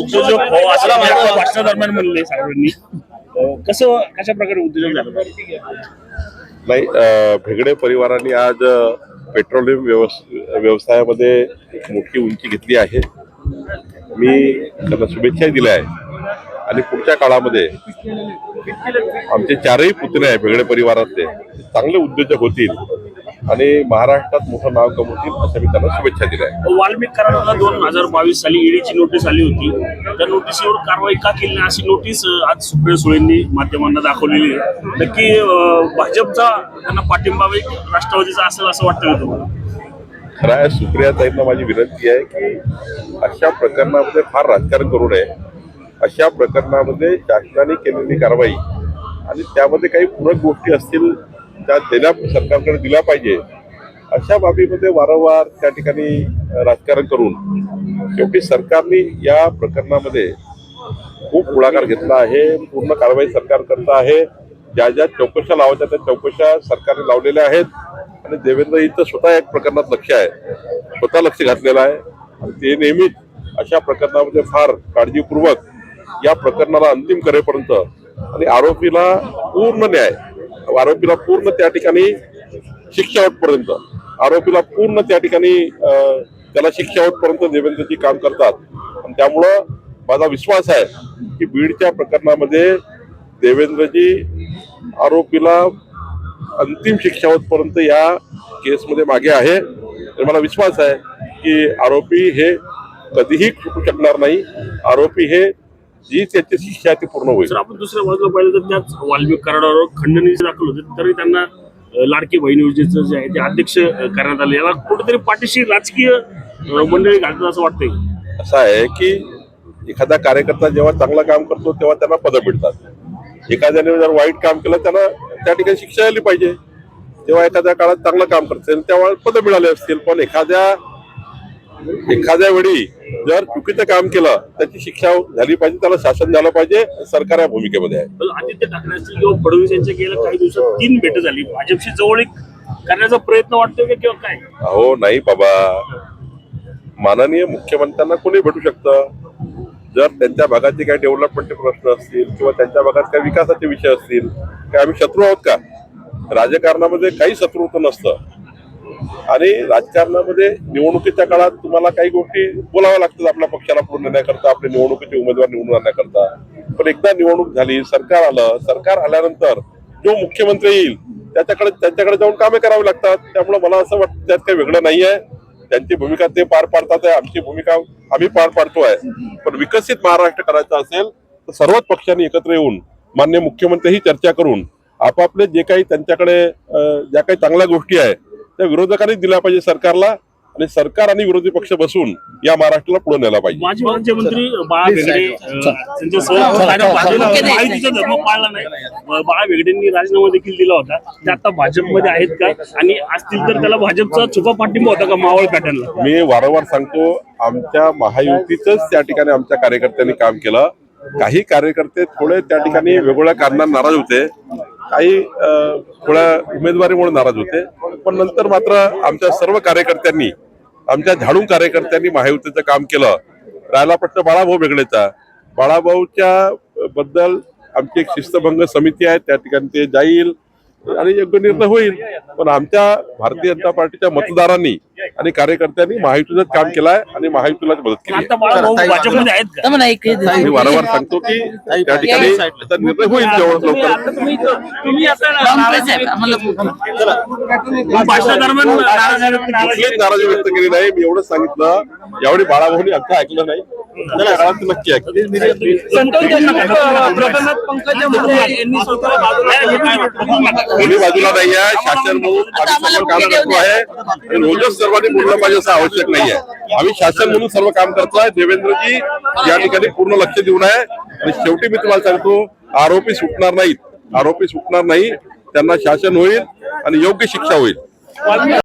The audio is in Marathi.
उद्योजक हो असं भाषणादरम्यान म्हणले कसं कशा प्रकारे उद्योजक झालं नाही भेगडे परिवाराने आज पेट्रोलियम व्यवसायामध्ये एक मोठी उंची घेतली आहे. मी त्यांना शुभेच्छा दिल्या आहे आणि पुढच्या काळामध्ये आमचे चारही पुतणे आहे भेगडे परिवारातले. चांगले उद्योजक होतील. आणि महाराष्ट्रात मोठं नाव कमवतील अशा मी त्यांना शुभेच्छा दिल्या आहे वाल्मिक कराडाला दोन हजार बावीस साली ईडीची नोटीस आली होती त्या नोटीसवर कारवाई का केली नाही अशी नोटीस आज सुप्रिया सुळेंनी माध्यमांना दाखवलेली आहे. नक्की भाजपचा त्यांना पाठिंबा राष्ट्रवादीचा असेल असं वाटतं तुम्हाला? खरं आहे सुप्रियाताईंना माझी विनंती आहे की अशा प्रकरणामध्ये फार राजकारण करू नये. अशा प्रकरणामध्ये शासनाने केलेली कारवाई आणि त्यामध्ये काही पूरक गोष्टी असतील त्या देण्या सरकारकडे दिल्या पाहिजे. अशा बाबीमध्ये वारंवार त्या ठिकाणी राजकारण करून शेवटी सरकारने या प्रकरणामध्ये खूप पुढाकार घेतला आहे. पूर्ण कारवाई सरकार करत आहे. ज्या ज्या चौकशा लावायच्या त्या चौकशा सरकारने लावलेल्या आहेत. आणि देवेंद्र इथं स्वतः एक प्रकरणात लक्ष आहे. स्वतः लक्ष घातलेलं आहे. आणि ते नेहमीच अशा प्रकरणामध्ये फार काळजीपूर्वक या प्रकरणाला अंतिम करेपर्यंत आणि आरोपीला पूर्ण न्याय आरोपीला पूर्ण त्या ठिकाणी शिक्षा होतपर्यंत आरोपीला पूर्ण त्या ठिकाणी त्याला शिक्षा होतपर्यंत देवेंद्रजी काम करतात. आणि त्यामुळं माझा विश्वास आहे की बीडच्या प्रकरणामध्ये देवेंद्रजी आरोपीला अंतिम शिक्षा होतपर्यंत या केसमध्ये मागे आहे. तर मला विश्वास आहे की आरोपी हे कधीही खुटू शकणार नाही. आरोपी हे जी त्याची शिक्षा ती पूर्ण होईल. आपण दुसऱ्या बाजूला पाहिलं तर त्याच वाल्मिक कराडावर खंडणी दाखल होते. तरी त्यांना लाडकी बहीण योजनेचं जे आहे ते अध्यक्ष करण्यात आले. याला कुठेतरी पाठीशी राजकीय मंडळी घालतात असं वाटतंय. असं आहे की एखादा कार्यकर्ता जेव्हा चांगलं काम करतो तेव्हा त्यांना पदं मिळतात. एखाद्याने जर वाईट काम केलं त्यांना त्या ठिकाणी शिक्षा आली पाहिजे. जेव्हा एखाद्या काळात चांगलं काम करते तेव्हा पदं मिळाले असतील. पण एखाद्या एखाद्या वेळी जर चुकीचं काम केलं त्याची शिक्षा झाली पाहिजे त्याला शासन झालं पाहिजे सरकार या भूमिकेमध्ये आहे. आदित्य ठाकरे असतील किंवा फडणवीस यांच्या गेल्या काही दिवसात तीन भेट झाली. भाजपशी जवळीक करण्याचा प्रयत्न वाटतोय का किंवा काय? अहो नाही बाबा. माननीय मुख्यमंत्र्यांना कोणी भेटू शकतं? जर त्यांच्या भागाचे काही डेव्हलपमेंटचे प्रश्न असतील किंवा त्यांच्या भागात काही विकासाचे विषय असतील काय आम्ही शत्रू आहोत का? राजकारणामध्ये काही शत्रुत्व नसतं. आणि राजकारणामध्ये निवडणुकीच्या काळात तुम्हाला काही गोष्टी बोलाव्या लागतात आपल्या पक्षाला पुढे नेण्याकरता आपले निवडणुकीचे उमेदवार निवडून आणण्याकरता. पण एकदा निवडणूक झाली सरकार आलं सरकार आल्यानंतर जो मुख्यमंत्री येईल त्याच्याकडे त्यांच्याकडे जाऊन कामे करावी लागतात. त्यामुळे मला असं वाटतं त्यात काही वेगळं नाही आहे त्यांची भूमिका ते पार पाडतात आहे आमची भूमिका आम्ही पार पाडतोय पण विकसित महाराष्ट्र करायचा असेल तर सर्वच पक्षांनी एकत्र येऊन मान्य मुख्यमंत्रीही चर्चा करून आपापले जे काही त्यांच्याकडे ज्या काही चांगल्या गोष्टी आहे त्या विरोधकांनी दिल्या पाहिजे सरकारला आणि सरकार आणि विरोधी पक्ष बसून या महाराष्ट्राला पुढे नेला पाहिजे. माजी राज्यमंत्री बाळा भेगडे धर्म पाळला नाही. बाळा भेगडेंनी राजीनामा देखील दिला होता. ते आता भाजपमध्ये आहेत का? आणि असतील तर त्याला भाजपचा छुपा पाठिंबा होता का मावळ पॅटर्नला मी वारंवार सांगतो आमच्या महायुतीच त्या ठिकाणी आमच्या कार्यकर्त्यांनी काम केलं. काही कार्यकर्ते थोडे त्या ठिकाणी वेगवेगळ्या कारणांना नाराज होते. काही थोड्या उमेदवारीमुळे नाराज होते. पण नंतर मात्र आमच्या सर्व कार्यकर्त्यांनी आमच्या झाडू कार्यकर्त्यांनी महायुतीचं काम केलं. राहिला प्रश्न बाळाभाऊ वेगळेचा बाळाभाऊच्या बद्दल आमची एक शिस्तभंग समिती आहे त्या ठिकाणी ते जाईल आणि योग्य निर्णय होईल. पण आमच्या भारतीय जनता पार्टीच्या मतदारांनी आणि कार्यकर्त्यांनी महायुतीचं काम केलंय आणि महायुतीलाच मदत केली मी वारंवार सांगतो की त्या ठिकाणी त्याचा निर्णय होईल जेवढं लवकर. नाराजी व्यक्त केली. नाही. मी एवढंच सांगितलं. यावेळी बाळाभाऊनी आमचं ऐकलं नाही. नक्की दोन्ही बाजूला नाही आहे. शासन म्हणून आम्ही सर्व काम करतो आहे. आणि रोजच सर्वांनी बोललं पाहिजे असं आवश्यक नाही आहे आम्ही शासन म्हणून सर्व काम करतोय. देवेंद्रजी या ठिकाणी पूर्ण लक्ष देऊन आहे. आणि शेवटी मी तुम्हाला सांगतो आरोपी सुटणार नाहीत. आरोपी सुटणार नाही. त्यांना शासन होईल आणि योग्य शिक्षा होईल.